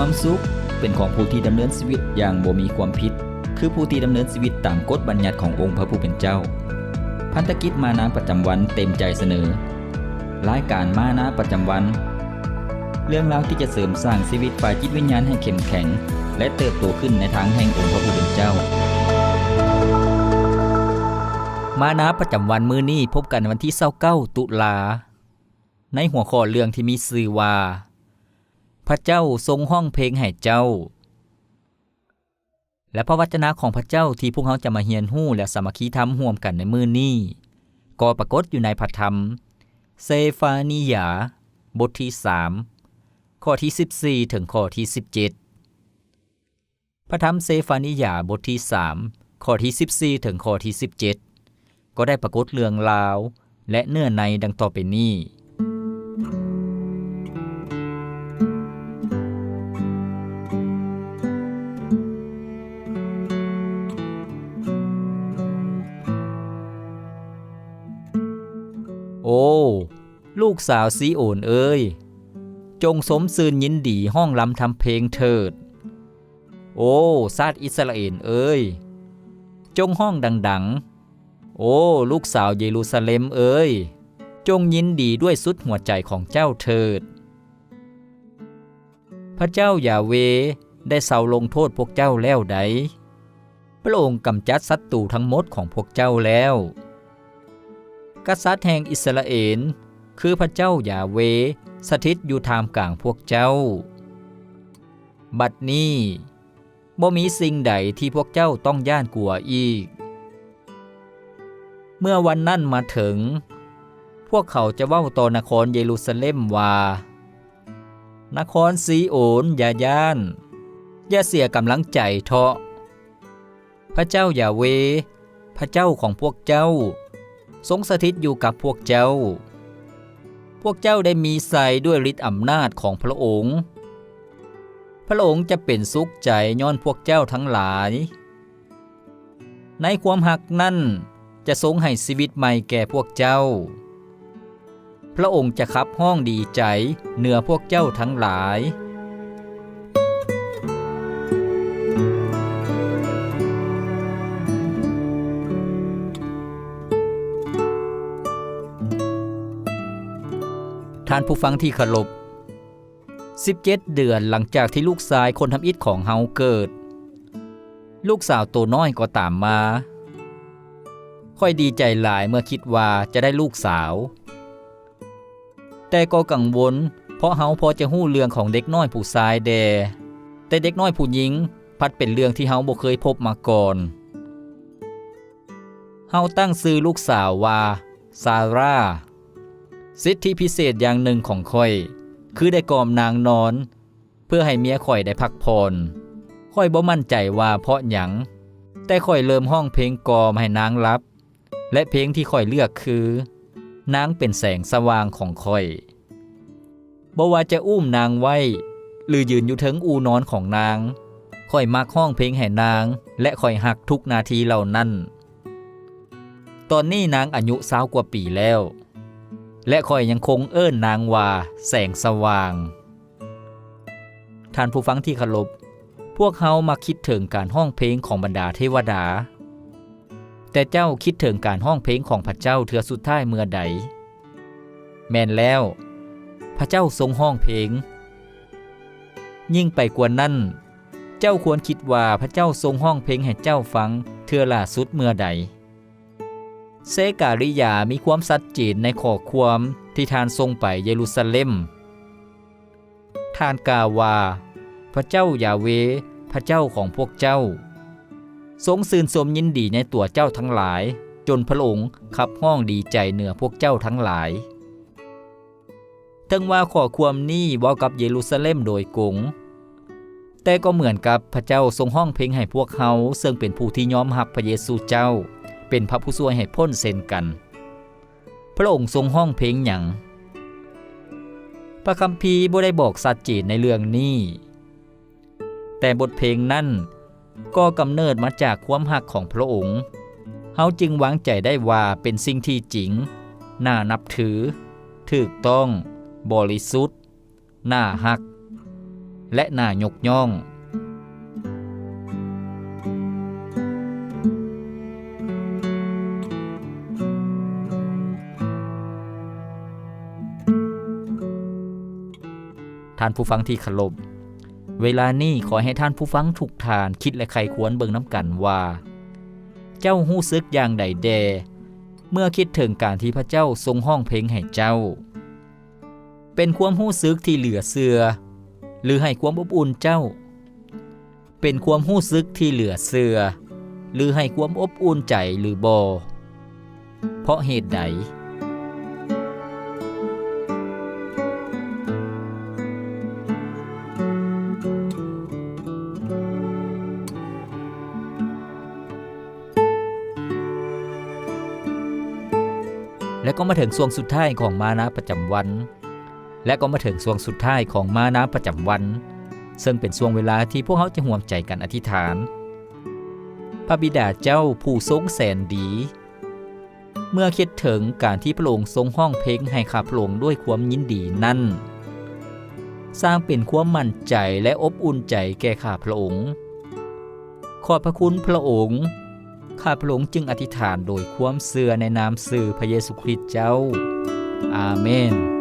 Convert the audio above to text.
ความสุข เป็นของผู้ที่ดำเนินชีวิตอย่างบ่มีความผิด คือผู้ที่ดำเนินชีวิตตามกฎบัญญัติขององค์พระผู้เป็นเจ้า พันธกิจมานาประจำวันเต็มใจเสนอรายการมานาประจำวัน เรื่องราวที่จะเสริมสร้างชีวิตฝ่ายจิตวิญญาณให้เข้มแข็ง และเติบโตขึ้นในทางแห่งองค์พระผู้เป็นเจ้า มานาประจำวันมื้อนี้พบกันวันที่29ตุลาในหัวข้อเรื่องที่มีชื่อว่า พระเจ้าทรงห้องเพลงให้เจ้า และพระวจนะของพระเจ้าที่พวกเราจะมาเรียนรู้และสามัคคีธรรมร่วมกันในมื้อนี้ก็ปรากฏอยู่ในพระธรรม เซฟานิยา บทที่ 3 ข้อที่ 14 ถึงข้อที่ 17 พระธรรมเซฟานิยาบทที่ 3 ข้อที่ 14 ถึงข้อที่ 17 ก็ได้ปรากฏเรื่องราว และเนื้อในดังต่อไปนี้ กสาวซีโอนเอ้ย จงสมซืนยินดีห้องลำทำเพลงเถิด โอ้ซาดอิสราเอลเอ้ย จงห้องดังๆ โอ้ ลูกสาวเยรูซาเล็มเอ้ย จงยินดีด้วยสุดหัวใจของเจ้าเถิด พระเจ้ายาเวได้เสาลงโทษพวกเจ้าแล้วใดพระองค์กำจัดศัตรูทั้งหมดของพวกเจ้าแล้ว กษัตริย์แห่งอิสราเอล คือพระเจ้ายาเว สถิตอยู่ทามกลางพวกเจ้า บัดนี้บ่มีสิ่งใดที่พวกเจ้าต้องย่านกลัวอีก เมื่อวันนั้นมาถึง พวกเขาจะเว้าต่อนครเยรูซาเล็มว่า นครซีโอนอย่าย่าน อย่าเสียกำลังใจเถาะ พระเจ้าอย่าเว พระเจ้าของพวกเจ้า ทรงสถิตอยู่กับพวกเจ้า วกเจ้าได้มีใส่ด้วยฤทธิ์อำนาจของพระองค์ พระองค์จะเป็นสุขใจย้อนพวกเจ้าทั้งหลาย ในความหักนั่นจะทรงให้ชีวิตใหม่แก่พวกเจ้า พระองค์จะขับห้องดีใจเหนือพวกเจ้าทั้งหลาย ท่านผู้ฟังที่เคารพ17 เดือนหลังจากที่ลูกชายคนทำอิฐของเฮาเกิด ลูกสาวตัวน้อยก็ตามมา ค่อยดีใจหลายเมื่อคิดว่าจะได้ลูกสาว แต่ก็กังวล เพราะเฮาพอจะหู้เรื่องของเด็กน้อยผู้ชายแด แต่เด็กน้อยผู้หญิงพัดเป็นเรื่องที่เฮาบ่เคยพบมาก่อนเฮาตั้งชื่อลูกสาวว่าซาร่า สิทธิพิเศษอย่างหนึ่งของค่อย คือได้กอมนางนอน เพื่อให้เมียข่อยได้พักผ่อนค่อยบ่มั่นใจว่าเพราะหยัง แต่ค่อยเริ่มห้องเพลงกอมให้นางรับ และเพลงที่ค่อยเลือกคือนางเป็นแสงสว่างของค่อยบ่ว่าจะอุ้มนางไว้ หรือยืนอยู่เทิงอูนอนของนางค่อยมักห้องเพลงให้นาง และค่อยหักทุกนาทีเหล่านั้น ตอนนี้นางอายุสาวกว่าปีแล้ว และคอยยังคงเอิ้นนางว่าแสงสว่าง ท่านผู้ฟังที่เคารพพวกเฮามาคิดถึงการห้องเพลงของบรรดาเทวดา แต่เจ้าคิดถึงการห้องเพลงของพระเจ้าเทือสุดท้ายเมื่อใด แม่นแล้ว พระเจ้าทรงห้องเพลง ยิ่งไปกว่านั้น เจ้าควรคิดว่าพระเจ้าทรงห้องเพลงให้เจ้าฟังเทือล่าสุดเมื่อใด เซการิยามีความสัดเจนในข้อความที่ทานทรงไปเยรูซาเล็ม ท่านกล่าวว่า พระเจ้ายาเว พระเจ้าของพวกเจ้า ทรงซื่นสมยินดีในตัวเจ้าทั้งหลาย จนพระองค์ขับห้องดีใจเหนือพวกเจ้าทั้งหลายถึงว่าข้อความนี้เว้ากับเยรูซาเล็มโดยกงแต่ก็เหมือนกับพระเจ้าทรงห้องเพลงให้พวกเขาซึ่งเป็นผู้ที่ยอมรับพระเยซูเจ้า เป็นพระผู้ช่วยให้พ้นเส้นกัน พระองค์ทรงห้องเพลงหยังพระคัมภีร์บ่ได้บอกสัดเจนในเรื่องนี้ แต่บทเพลงนั้นก็กำเนิดมาจากความหักของพระองค์เฮาจึงวางใจได้ว่าเป็นสิ่งที่จริง น่านับถือ ถูกต้อง บริสุทธิ์ น่าหัก และน่ายกย่อง ท่านผู้ฟังที่เคารพเวลานี้ขอให้ท่านผู้ฟังทุกทานคิดและใครควรเบิ่งน้ำกันว่า เจ้าหู้ซึกอย่างใดแด เมื่อคิดถึงการที่พระเจ้าทรงห้องเพลงให้เจ้า เป็นความหู้ซึกที่เหลือเสือ หรือให้ความอบอุ่นเจ้า เป็นความหู้ซึกที่เหลือเสือ หรือให้ความอบอุ่นใจหรือบอเพราะเหตุใด และก็มาถึงช่วงสุดท้ายของมานะประจำวัน และก็มาถึงช่วงสุดท้ายของมานะประจำวัน ซึ่งเป็นช่วงเวลาที่พวกเขาจะห่วมใจกันอธิษฐาน พระบิดาเจ้าผู้ทรงแสนดี เมื่อคิดถึงการที่พระองค์ทรงห้องเพลงให้ข้าพระองค์ด้วยความยินดีนั่น สร้างเป็นความมั่นใจและอบอุ่นใจแก่ข้าพระองค์ ขอบพระคุณพระองค์ ข้าพระองค์จึงอธิษฐานโดยความเสื่อในนามสื่อพระเยซูคริสต์เจ้า อาเมน